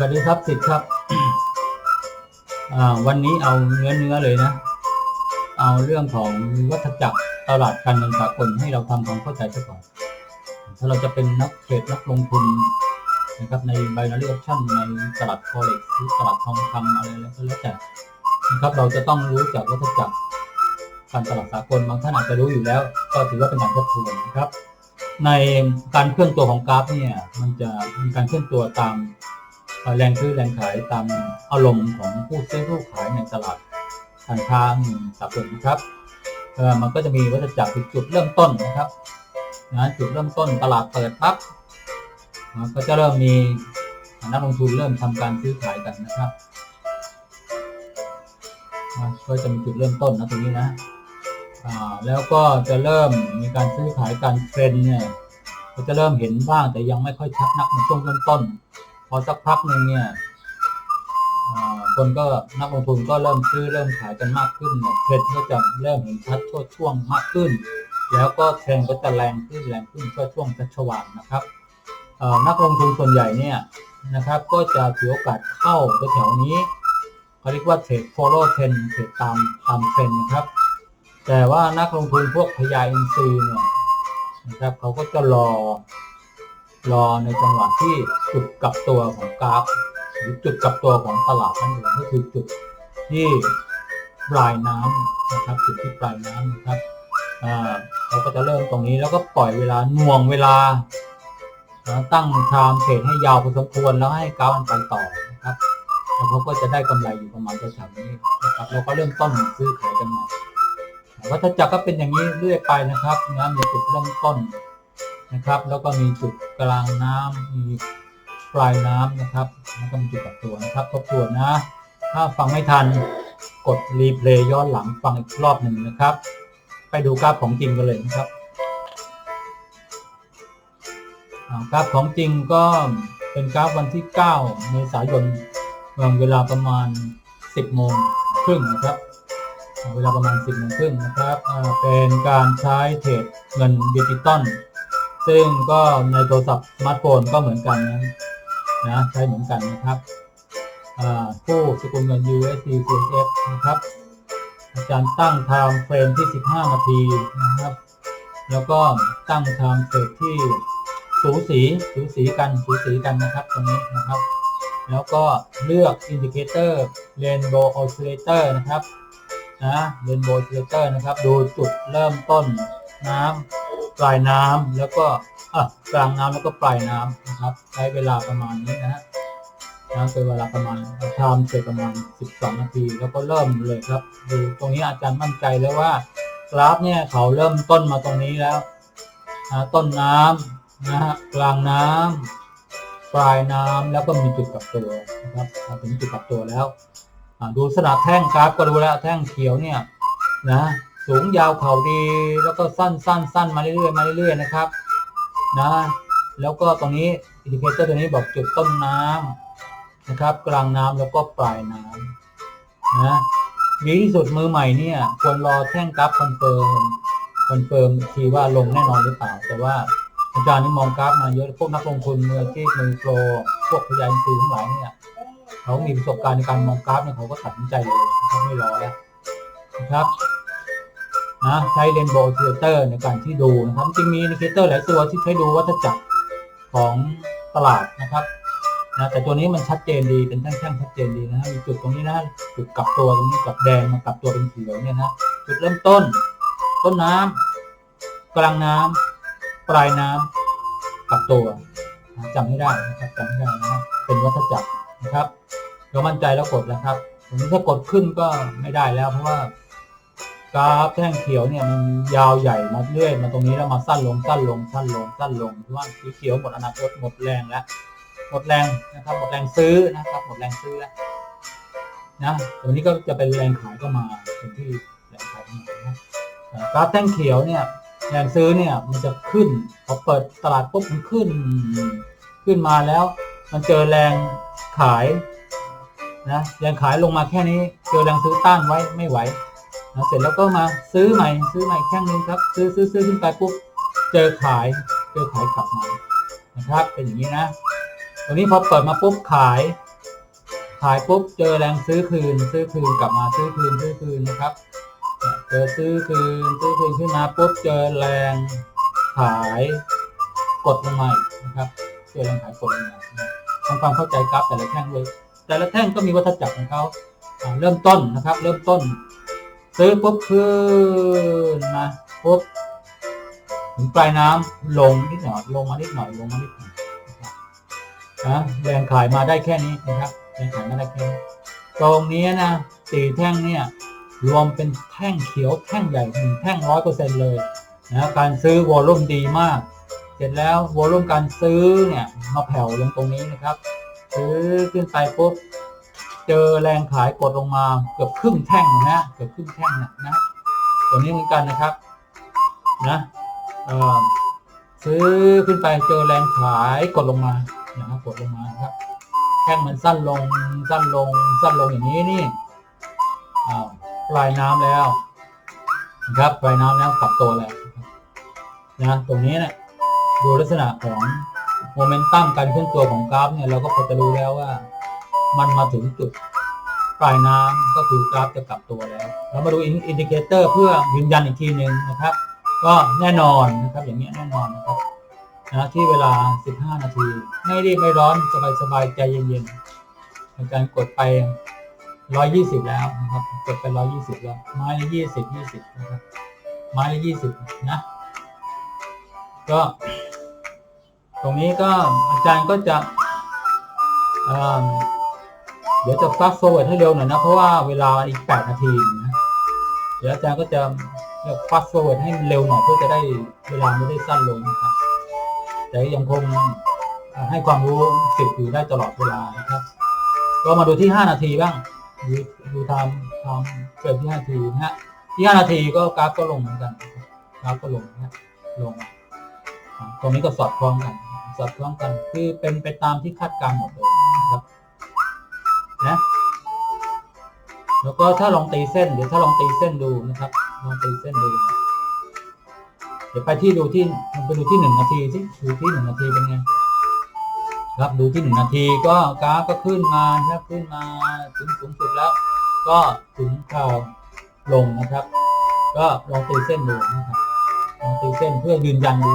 สวัสดีครับสิทธิ์ครับอ่าวันนี้เอาเนื้อเนื้อเลยนะ เอาเรื่องของวัฏจักรตลาดการเงินสากลให้เราทำความเข้าใจซะก่อน ถ้าเราจะเป็นนักเทรดนักลงทุนนะครับใน binary option ในตลาด forex หรือตลาดทองคำอะไรแล้วก็แล้วแต่นะครับเราจะต้องรู้จักวัฏจักรการตลาดสากลบางท่านอาจจะรู้อยู่แล้ว ก็ถือว่าเป็นการทบทวนนะครับ ในการเคลื่อนตัวของกราฟเนี่ยมันจะมีการเคลื่อนตัวตาม แรงซื้อแรงขายตามอารมณ์ของผู้ซื้อผู้ขายในตลาดการค้าเงินสากลนะครับมันก็จะมีวัฏจักรจุดเริ่มต้นนะครับนะจุดเริ่มต้นตลาดเปิดปั๊บก็จะเริ่มมีนักลงทุนเริ่มทำการซื้อขายกันนะครับก็จะมีจุดเริ่มต้นนะตรงนี้นะแล้วก็จะเริ่มมีการซื้อขายการเทรนเนี่ยก็จะเริ่มเห็นบ้างแต่ยังไม่ค่อยชัดนักในช่วงเริ่มต้น พอสักพักหนึ่งเนี่ยคนก็นักลงทุนก็เริ่มซื้อเริ่มขายกันมากขึ้นเนี่ยเทรนด์ก็จะเริ่มเห็นชัดช่วช่วงมากขึ้น แล้วก็เทรนด์ก็จะแรงขึ้นแรงขึ้นช่วช่วงชัชวานนะครับนักลงทุนส่วนใหญ่เนี่ยนะครับก็จะถือโอกาสเข้าแถวนี้เขาเรียกว่าเทรด follow trend เทรดตามตามเทรนด์นะครับ แต่ว่านักลงทุนพวกพยาอินทรีเนี่ยนะครับเขาก็จะรอ รอในจังหวะที่จุดกลับตัวของกราฟ หรือจุดกลับตัวของตลาดนั่นเองก็คือจุดที่ปลายน้ำนะครับจุดที่ปลายน้ำนะครับอ่าเราก็จะเริ่มตรงนี้แล้วก็ปล่อยเวลาหน่วงเวลา ตั้งไทม์เทรดให้ยาวพอสมควรแล้วให้กราฟมันไปต่อนะครับแล้วเขาก็จะได้กำไรอยู่ประมาณแถวๆนี้นะครับเราก็เริ่มต้นซื้อขายกันใหม่วัฏจักรก็เป็นอย่างนี้เรื่อยไปนะครับนะมีจุดเริ่มต้น นะครับ แล้วก็มีจุดกลางน้ำมีปลายน้ำนะครับแล้วก็มีจุดกับตัวนะครับทบทวนนะ ถ้าฟังไม่ทันกดรีเพลย์ย้อนหลังฟังอีกรอบหนึ่งนะครับ ไปดูกราฟของจริงกันเลยนะครับกราฟของจริงก็เป็นกราฟวันที่ 9 เมษายนเวลาประมาณ 10 โมงครึ่งนะครับ เวลาประมาณ 10 โมงครึ่งนะครับ เป็นการใช้เทรดเงินดิจิตอล ซึ่งก็ในโทรศัพท์สมาร์ทโฟนก็เหมือนกันนะนะใช้เหมือนกันนะครับอ่าผู้สกุลเงิน USD CSF นะครับ อาจารย์ตั้งไทม์เฟรมที่ 15 นาทีนะครับ แล้วก็ตั้งไทม์เทรดที่สูสีสูสีกันสูสีกันนะครับตรงนี้นะครับ แล้วก็เลือกอินดิเคเตอร์ Rainbow Oscillator นะครับนะเรนโบว์ออสซิเทเตอร์นะครับ ดูจุดเริ่มต้นน้ำ ปลายน้ำแล้วก็กลางน้ำแล้วก็ปลายน้ำนะครับ ใช้เวลาประมาณนี้นะฮะนะเป็นเวลาประมาณทำเสร็จประมาณ 12 นาที แล้วก็เริ่มเลยครับดูตรงนี้อาจารย์มั่นใจแล้วว่ากราฟเนี่ยเขาเริ่มต้นมาตรงนี้แล้วนะต้นน้ำนะฮะกลางน้ำปลายน้ำแล้วก็มีจุดกลับตัวนะครับถึงจุดกลับตัวแล้วดูสนาแท่งกราฟก็ดูแล้วแท่งเขียวเนี่ยนะ สูงยาวเข่าดี แล้วก็สั้นสั้นสั้นมาเรื่อยๆมาเรื่อยๆนะครับนะแล้วก็ตรงนี้อินดิเคเตอร์ตัวนี้บอกจุดต้นน้ำนะครับ กลางน้ำแล้วก็ปลายน้ำนะดีที่สุดมือใหม่เนี่ย ควรรอแท่งกราฟคอนเฟิร์มคอนเฟิร์มทีว่าลงแน่นอนหรือเปล่า แต่ว่าอาจารย์นี่มองกราฟมาเยอะพวกนักลงทุนมืออาชีพมือโปรพวกพยานซื้อทั้งหลายเนี่ยเขามีประสบการณ์ในการมองกราฟเนี่ยเขาก็ตัดสินใจเลยเขาไม่รอแล้วนะครับ นะใช้เรนโบว์เทเตอร์ในการที่ดูนะครับจริงมีอินดิเคเตอร์หลายตัวที่ใช้ดูวัฏจักรของตลาดนะครับนะแต่ตัวนี้มันชัดเจนดีเป็นแท่งๆชัดเจนดีนะฮะมีจุดตรงนี้นะจุดกลับตัวตรงนี้กลับแดงมากลับตัวเป็นเขียวเนี่ยนะจุดเริ่มต้น ต้นน้ำกลางน้ำปลายน้ำกลับตัวนะจำไม่ได้นะครับจำไม่ได้นะเป็นวัฏจักรนะครับเรามั่นใจแล้วกดแล้วครับผมถ้ากดขึ้นก็ไม่ได้แล้วเพราะว่า กราฟแท่งเขียวเนี่ยมันยาวใหญ่มาเรื่อยมาตรงนี้แล้วมาสั้นลงสั้นลงสั้นลงสั้นลงเพราะว่าสีเขียวหมดอนาคตหมดแรงแล้วหมดแรงนะครับหมดแรงซื้อนะครับหมดแรงซื้อแล้วนะตัวนี้ก็จะเป็นแรงขายก็มาเป็นที่แรงขายเข้ามานะกราฟแท่งเขียวเนี่ยแรงซื้อเนี่ยมันจะขึ้นพอเปิดตลาดปุ๊บมันขึ้น ขึ้นมาแล้ว มันเจอแรงขายนะแรงขายลงมาแค่นี้ เจอแรงซื้อต้านไว้ไม่ไหว นะเสร็จแล้วก็มาซื้อใหม่ซื้อใหม่แค่นึงครับ ซื้อซื้อซื้อขึ้นไปปุ๊บเจอขายเจอขายกลับมานะครับ เป็นอย่างนี้นะตรงนี้พอเปิดมาปุ๊บขาย ขายปุ๊บเจอแรงซื้อคืน ซื้อคืนกลับมาซื้อคืนซื้อคืนนะครับเจอซื้อคืนซื้อคืนขึ้นมาปุ๊บเจอแรงขายกดลงมาอีกนะครับเจอแรงขายกดลงมาทำความเข้าใจกราฟแต่ละแท่งเลยแต่ละแท่งก็มีวัฏจักรของเขาเริ่มต้นนะครับ เริ่มต้น ซื้อปุ๊บขึ้นมาปุ๊บถึงปลายน้ำลงนิดหน่อยลงมานิดหน่อยลงมานิดหน่อยนะครับนะแรงขายมาได้แค่นี้นะครับแรงขายมาได้แค่นี้ตรงนี้นะสี่แท่งเนี่ยรวมเป็นแท่งเขียวแท่งใหญ่หนึ่งแท่งร้อยเปอร์เซ็นต์เลยนะการซื้อวอลลุ่มดีมาก เสร็จแล้ววอลลุ่มการซื้อเนี่ยมาแผ่วลงตรงนี้นะครับซื้อขึ้นไปปุ๊บ เจอแรงขายกดลงมาเกือบครึ่งแท่งนะเกือบครึ่งแท่งนะนะตัวนี้เหมือนกันนะครับนะซื้อขึ้นไปเจอแรงขายกดลงมานะครับกดลงมาครับแท่งมันสั้นลงสั้นลงสั้นลงอย่างนี้นี่อ้าวปลายน้ำแล้วนะครับปลายน้ำแล้วกลับตัวแล้วนะตรงนี้เนะี่ยดูลักษณะของโมเมนตัมการเคลื่อนตัวของกราฟเนี่ยเราก็พอจะรู้แล้วว่า มันมาถึงจุดปลายน้ำก็คือกราฟจะกลับตัวแล้ว เรามาดูอินดิเคเตอร์เพื่อยืนยันอีกทีหนึ่งนะครับ ก็แน่นอนนะครับอย่างนี้ยแน่นอนนะครับนะที่เวลา 15 นาที ไม่รีบไม่ร้อนสบายๆใจเย็นๆอาจารกดไป 120 แล้วนะครับ กดไป 120 แล้ว ไม้ละ20 20 นะครับ ไม้ละ20 นะ ก็ ตรงนี้ก็อาจารย์ก็จะเอิ่ม เดี๋ยวจะ fast forward ให้เร็วหน่อยนะ เพราะว่าเวลาอีก 8 นาทีนะเดี๋ยวอาจารย์ก็จะเรียก fast forward ให้เร็วหน่อยเพื่อจะได้เวลาไม่ได้สั้นลงนะครับ แต่ยังคงให้ความรู้สิบอยู่ได้ตลอดเวลานะครับ ก็มาดูที่ 5 นาทีบ้าง ดูดูทำทำเกิดที่5นาทีนะฮะที่ 5 นาทีก็กราฟก็ลงเหมือนกันกราฟก็ลงนะฮะลงตรงนี้ก็สอดคล้องกัน สอดคล้องกันคือเป็นไปตามที่คาดการณ์หมดเลย นะแล้วก็ถ้าลองตีเส้นเดี๋ยวถ้าลองตีเส้นดูนะครับลองตีเส้นดูเดี๋ยวไปที่ดูที่ไปดูที่หนึ่งนาทีสิดูที่หนึ่งนาทีเป็นไงครับดูที่หนึ่งนาทีก็กราฟก็ขึ้นมาครับขึ้นมาถึงสูงสุดแล้ว ก็ถึงข่าวลงนะครับ ก็ลองตีเส้นดูนะครับลองตีเส้นเพื่อยืนยันดู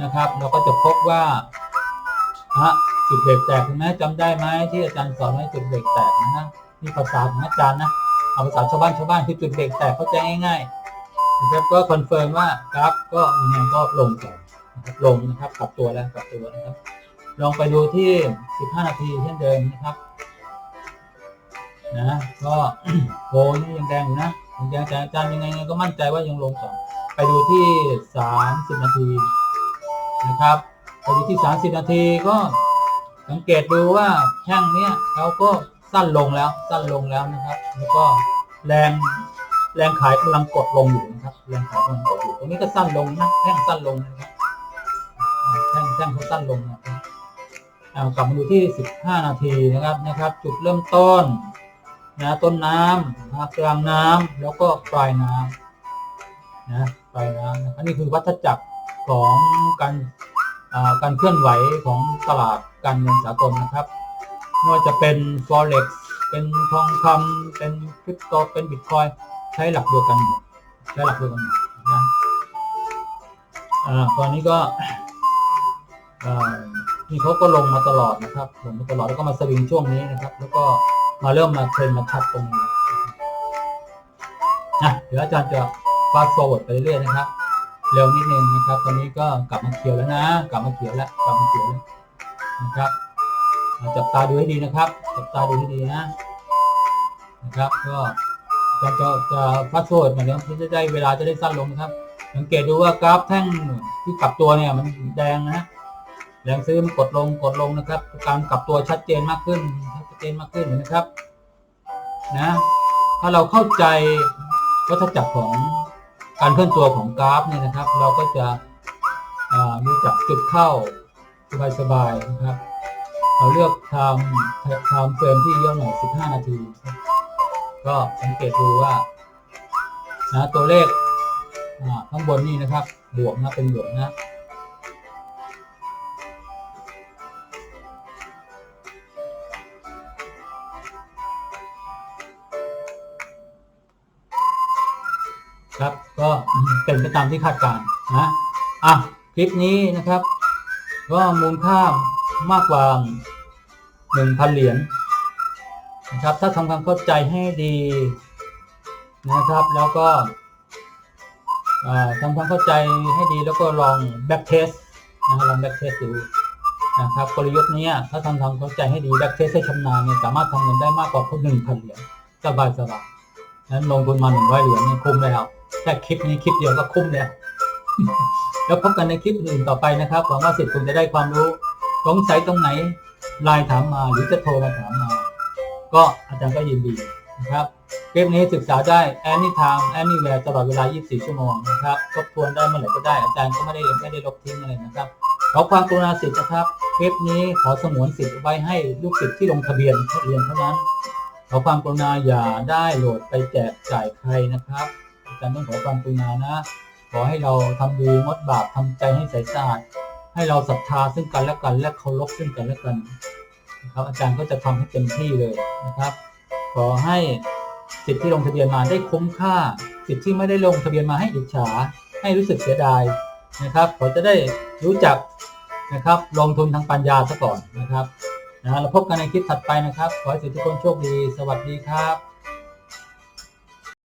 นะครับ เราก็จะพบว่าฮะ จุดเบรกแตกเห็นไหมจำได้ไหมที่อาจารย์สอนให้จุดเบรกแตกนะนี่ภาษาของอาจารย์นะเอาภาษาชาวบ้านชาวบ้านคือจุดเบรกแตกเข้าใจง่ายๆนะครับก็คอนเฟิร์มว่ากราฟก็ยังไงก็ลงต่อนะครับลงนะครับกลับตัวแล้วกลับตัวนะครับลองไปดูที่ 15 นาทีเช่นเดิมนะครับนะก็โกนี่ยังแดงอยู่นะยังแดงแต่อาจารย์ยังไงก็มั่นใจว่ายังลงต่อไปดูที่ 30 นาทีนะครับไปดูที่ 30 นาทีก็ สังเกตดูว่าแท่งเนี้ยเขาก็สั้นลงแล้วสั้นลงแล้วนะครับ แล้วก็แรงแรงขายกำลังกดลงอยู่นะครับ แรงขายกำลังกดอยู่ตรงนี้ก็สั้นลงนะแท่งสั้นลงนะครับแท่งแท่งเขาสั้นลงนะครับเอากลับมาดูที่ 15 นาทีนะครับนะครับ จุดเริ่มต้นนะต้นน้ำนะกลางน้ำแล้วก็ปลายน้ำนะปลายน้ำนะอันนี้คือวัฏจักรของการ การเคลื่อนไหวของตลาดการเงินสากลนะครับไม่ว่าจะเป็น forex เป็นทองคำเป็นคริปโตเป็นบิตคอยใช้หลักเดียวกันหมดใช้หลักเดียวกันหมดนะอ่าตอนนี้ก็นี่เขาก็ลงมาตลอดนะครับลงมาตลอดแล้วก็มาสวิงช่วงนี้นะครับ แล้วก็มาเริ่มมาเทรนมาชัดตรงนี้นะเดี๋ยวอาจารย์จะฟาส t ฟอร์เวิร์ดไปเรื่อยนะครับ เร็วนิดนึงนะครับ ตอนนี้ก็กลับมาเขียวแล้วนะ กลับมาเขียวแล้ว กลับมาเขียวแล้วนะครับ จับตาดูให้ดีนะครับ จับตาดูให้ดีนะ นะครับ ก็จะจะจะฟาส t ฟอร์เวิร์ดมาเดี๋ยวจะได้เวลาจะได้สั้นลงนะครับ สังเกตดูว่ากราฟแท่งที่กลับตัวเนี่ยมันแดงนะแรงซื้อมันกดลงกดลงนะครับ การกลับตัวชัดเจนมากขึ้น ชัดเจนมากขึ้นนะครับ นะ ถ้าเราเข้าใจวัฏจักรของ การเคลื่อนตัวของกราฟเนี่ยนะครับ เราก็จะอ่ารู้จักจุดเข้าสบายๆนะครับ เราเลือกทำทำเฟรมที่ย่อหน่อย 15 นาที ก็สังเกตดูว่านะตัวเลขข้างบนนี่นะครับ บวกนะเป็นบวกนะ ครับ ก็เป็นไปตามที่คาดการณ์นะอะคลิปนี้นะครับ ก็มูลค่ามากกว่า1,000เหรียญนะครับ ถ้าทำความเข้าใจให้ดีนะครับ แล้วก็ทำความเข้าใจให้ดีแล้วก็ลองแบ็กเทสนะลองแบ็กเทสดูนะครับกลยุทธ์นี้ถ้าทำความเข้าใจให้ดีแบ็กเทสให้ชำนาญเนี่ยสามารถทำเงินได้มากกว่าหนึ่งพันเหรียญสบายสบายนั้นลงทุนมาหนึ่งร้อยเหรียญนี่คุ้มแล้ว แค่คลิปนี้คลิปเดียวก็คุ้มแล้วแล้วพบกันในคลิปอื่นต่อไปนะครับหวังว่าสิทธิ์คุณจะได้ความรู้สงสัยตรงไหนไลน์ถามมาหรือจะโทรมาถามมา ก็อาจารย์ก็ยินดีนะครับคลิปนี้ศึกษาได้ anytime anywhere ตลอดเวลา 24 ชั่วโมงนะครับทบทวนได้เมื่อไหร่ก็ได้อาจารย์ก็ไม่ได้ไม่ได้ลบทิ้งอะไรนะครับขอความกรุณาสิทธิ์นะครับคลิปนี้ขอสงวนสิทธิ์ไว้ให้ลูกศิษย์ที่ลงทะเบียนเรียนเท่านั้น ขอความกรุณาอย่าได้โหลดไปแจกจ่ายใครนะครับ อาจารย์ต้องขอความกรุณานะ ขอให้เราทำดีงดบาปทำใจให้ใสสะอาด ให้เราศรัทธาซึ่งกันและกัน และเคารพซึ่งกันและกันนะครับอาจารย์ก็จะทำให้เต็มที่เลยนะครับ ขอให้สิทธิ์ที่ลงทะเบียนมาได้คุ้มค่า สิทธิ์ที่ไม่ได้ลงทะเบียนมาให้อิจฉา ให้รู้สึกเสียดายนะครับขอจะได้รู้จักนะครับ ลงทุนทางปัญญาซะก่อนนะครับนะแล้วพบกันในคลิปถัดไปนะครับ ขอให้ทุกคนโชคดี สวัสดีครับ